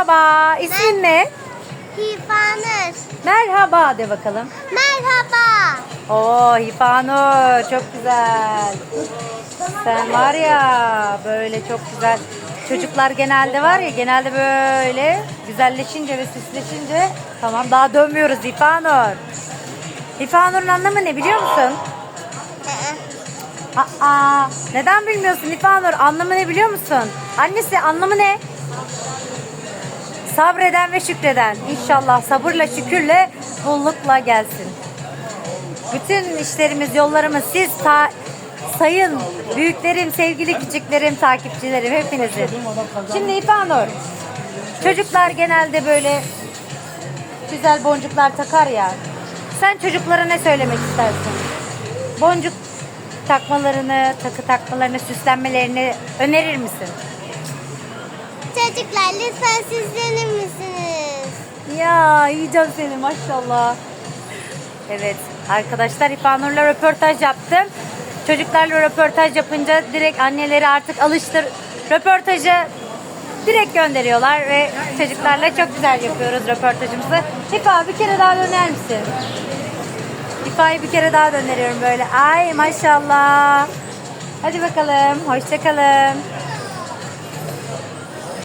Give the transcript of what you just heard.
Merhaba. İsmin ne? Hifanur. Merhaba de bakalım. Merhaba. Oo Hifanur çok güzel. Sen var ya böyle çok güzel. Çocuklar genelde var ya genelde böyle güzelleşince ve süsleşince tamam daha dönmüyoruz Hifanur. Hifanur'un anlamı ne biliyor musun? Ee, Aa, neden bilmiyorsun İfanur? Anlamı ne biliyor musun? Annesi anlamı ne? Sabreden ve şükreden. İnşallah sabırla şükürle bollukla gelsin. Bütün işlerimiz, yollarımız siz ta- sayın büyüklerim, sevgili küçüklerim, takipçilerim hepinizin. Şimdi İfanur, çocuklar genelde böyle güzel boncuklar takar ya. Sen çocuklara ne söylemek istersin? Boncuk takmalarını, takı takmalarını, süslenmelerini önerir misin? Çocuklar lütfen sizlenir misiniz? Ya yiyeceğim seni maşallah. Evet arkadaşlar İfanur'la röportaj yaptım. Çocuklarla röportaj yapınca direkt anneleri artık alıştır. Röportajı direkt gönderiyorlar ve çocuklarla çok güzel yapıyoruz röportajımızı. İfa bir kere daha döner misin? İfa'yı bir kere daha döndürüyorum böyle. Ay maşallah. Hadi bakalım. Hoşçakalın.